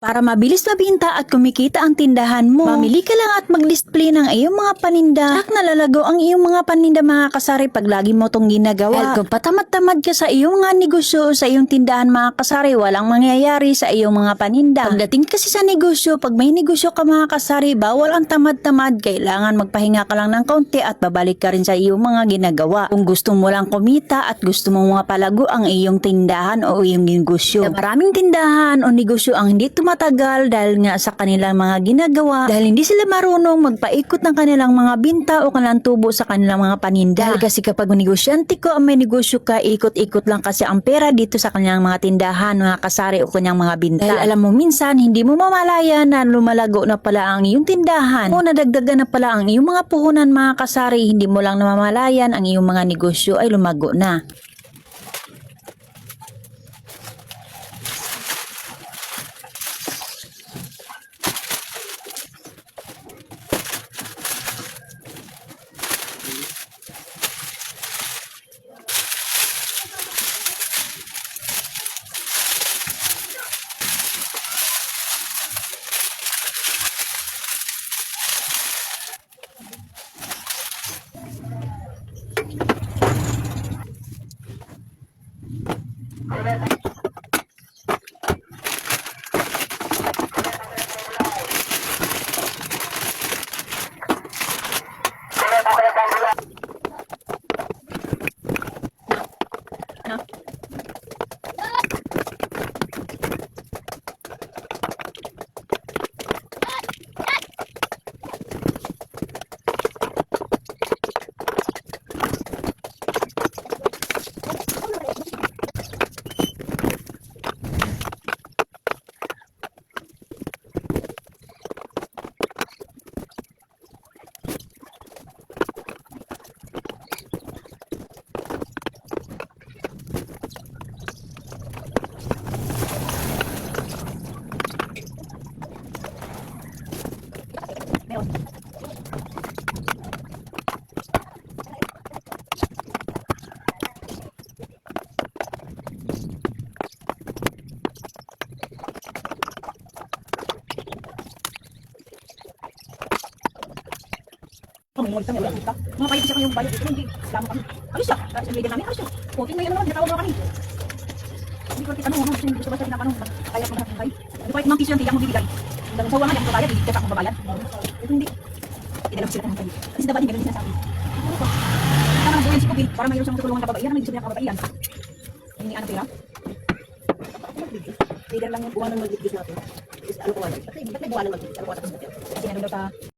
Para mabilis mabinta at kumikita ang tindahan mo, mamili ka lang at mag-display ng iyong mga paninda. At nalalago ang iyong mga paninda mga kasari pag lagi mo tong ginagawa. Dahil kung patamad-tamad ka sa iyong mga negosyo o sa iyong tindahan mga kasari, walang mangyayari sa iyong mga paninda. Pagdating kasi sa negosyo, pag may negosyo ka mga kasari, bawal ang tamad-tamad. Kailangan magpahinga ka lang ng kaunti at babalik ka rin sa iyong mga ginagawa. Kung gusto mo lang kumita at gusto mo mga palago ang iyong tindahan o iyong negosyo. Maraming tindahan o negosyo ang hindi tumatagal dahil nga sa kanilang mga ginagawa dahil hindi sila marunong magpaikot ng kanilang mga binta o kanilang tubo sa kanilang mga paninda. Dahil kasi kapag negosyante ko may negosyo ka, ikot-ikot lang kasi ang pera dito sa kanilang mga tindahan, mga kasari o kanyang mga binta. Dahil alam mo minsan, hindi mo mamalaya na lumalago na pala ang iyong tindahan o nadagdagan na pala ang iyong mga puhunan mga kasari, hindi mo lang namamalayan ang iyong mga negosyo ay lumago na. Kami mo kita. Mga bayad siya kayong bayad. Ito hindi. Lama kami. Alis siya. Sa leader namin. Alis siya. Putin na yan naman. Natawag na kami. Hindi ko kita nung ano. Gusto ba siya tinatanong. Kaya ko na kay. Di ba itong piso yung tiyak mo bibigay. Ang sawa nga yung babayad. Hindi ka ako babayad. Ito hindi. Tinalog sila ng kayo. Kasi dapat hindi ganun sinasabi. Tama na buwan si Pupil. Para mayroon siyang tutulungan na kababaihan. May gusto niya kababaihan. Hindi ano pera. Leader lang yung buwan ng mag-digis natin. Ano ko nga. Ba't may buwan ng mag-digis? Ano ko natin? Kasi ano daw sa